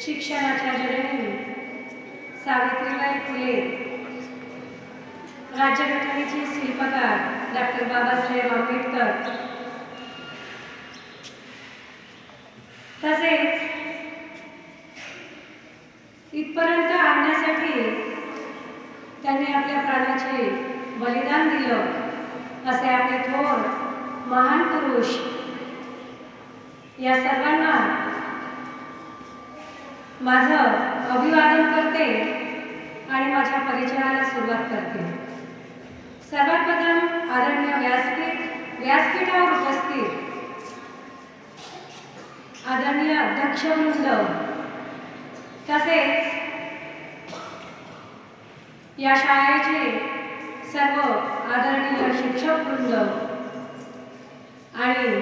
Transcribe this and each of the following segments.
शिक्षणाच्या जननी सावित्रीबाई फुले राज्यघटनेचे शिल्पकार डॉक्टर बाबासाहेब आंबेडकर. तसेच इथपर्यंत आणण्यासाठी त्यांनी आपल्या प्राणाचे बलिदान दिलं असे आपले थोर महान पुरुष या सर्वांना माझं अभिवादन करते आणि माझ्या परिचयाला सुरुवात करते. सर्वात प्रथम आदरणीय व्यासपीठ व्यासपीठावर उपस्थित. आदरणीय अध्यक्षवृंद. तसेच या शाळेचे सर्व आदरणीय शिक्षक वृंद आणि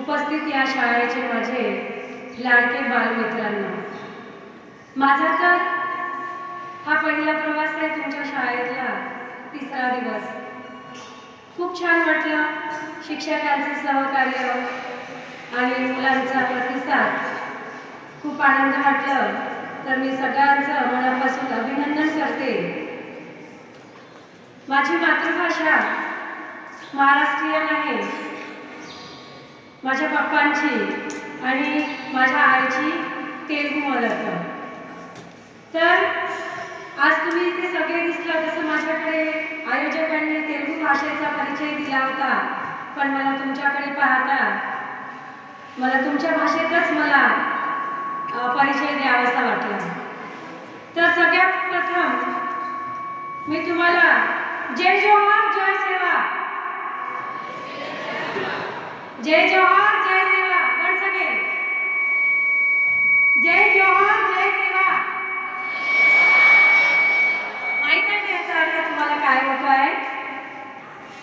उपस्थित या शाळेचे माझे लाडके बालमित्रांना. माझा तर हा पहिला प्रवास आहे तुमच्या शाळेतला तिसरा दिवस. खूप छान वाटलं शिक्षकांचं सहकार्य आणि मुलांचा प्रतिसाद. खूप आनंद वाटलं तर मी सगळ्यांचं मनापासून अभिनंदन करते. माझी मातृभाषा महाराष्ट्रीयन आहे. माझ्या पप्पांची आणि माझ्या आईची तेलगू मदत तर आज तुम्ही इथे सगळे दिसलं जसं माझ्याकडे आयोजकांनी तेलगू भाषेचा परिचय दिला होता पण मला तुमच्याकडे पाहता मला तुमच्या भाषेतच मला परिचय द्यावासा वाटला. तर सगळ्यात प्रथम मी तुम्हाला जय जोहार जय सेवा. जय जोहार जय सेवा कोण सगळे जय जोहार जय सेवा माहीत आहे का याचा अर्थ तुम्हाला काय होतो आहे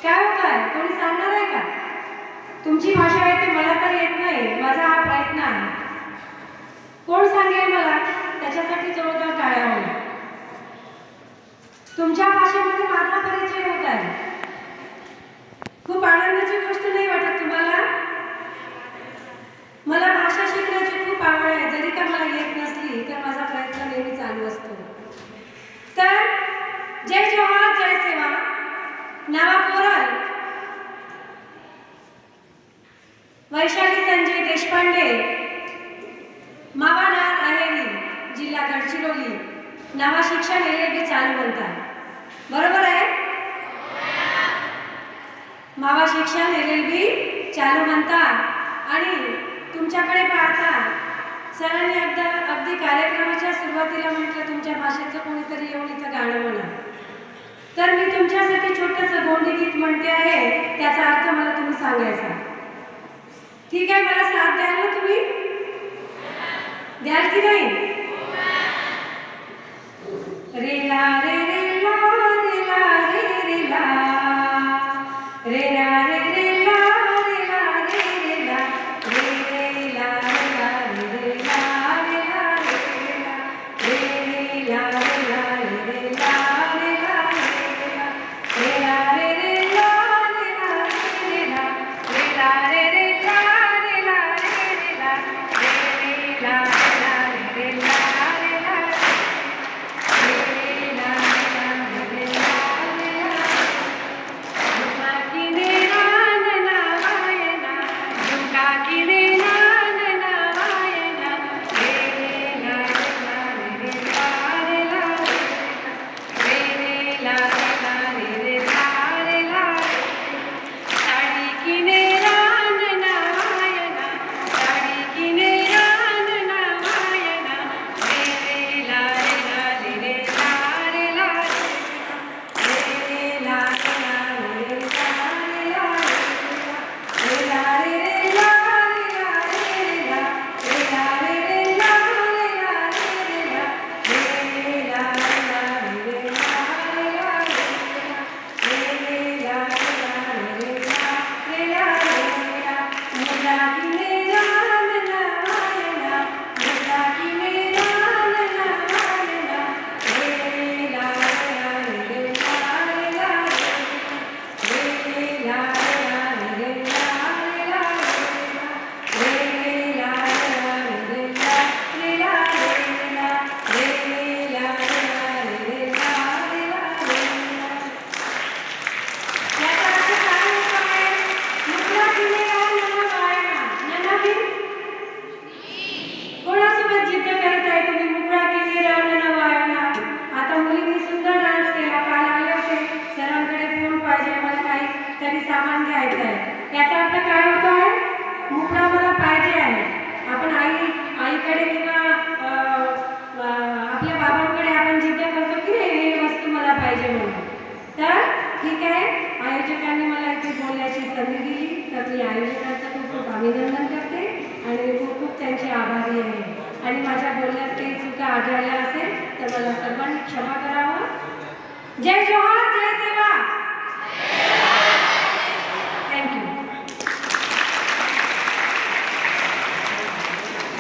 काय होत आहे कोणी सांगणार आहे का तुमची भाषा येते मला तर येत नाही माझा हा प्रयत्न आहे कोण सांगेल मला त्याच्यासाठी जोरदार टाळ्या होईल तुमच्या भाषेमध्ये माझा परिचय होत आहे खूप आनंदाची गोष्ट नाही वाटत तुम्हाला मला भाषा शिकण्याची खूप आवड आहे जरी का मला येत नसली तर माझा प्रयत्न नेहमी चालू असतो तर जय जोहार जय सेवा नावा कोरल वैशाली संजय देशपांडे मावानार अहेरी जिल्हा गडचिरोली नवा शिक्षण एल एल बी चालू म्हणतात. बरोबर आहे? मावा शिक्षण एल एल बी चालू म्हणतात. आणि तुमच्याकडे पाहता सरांनी अगदा अगदी कार्यक्रमाच्या सुरुवातीला म्हटलं तुमच्या भाषेचं कोणीतरी येऊन इथं गाणं म्हणा. तर मी तुमच्यासाठी छोटंसं गोंडी गीत म्हणते आहे त्याचा अर्थ मला तुम्ही सांगायचा. ठीक आहे मला साथ द्याल ना तुम्ही? द्याल की नाही? Trinidad. काय तुम्ही आता मुलींनी डान्स केला आले होते. सरांकडे फोन पाहिजे मला काही सामान घ्यायचं आहे. याचा अर्थ काय आहे मला पाहिजे आहे. आपण आई आईकडे किंवा आपल्या बाबांकडे आपण जिद्द करतो की नाही हे वस्तू मला पाहिजे म्हणून. तर ठीक आहे आयोजकांनी मला बोलण्याची दिली. तर आयोजकांचं खूप खूप अभिनंदन करते आणि खूप खूप त्यांचे आभारी आहे. आणि माझ्या बोलण्यात काही चुका आढळल्या असेल तर मला सर्वांनी क्षमा करावं. जय जोहार जय सेवा.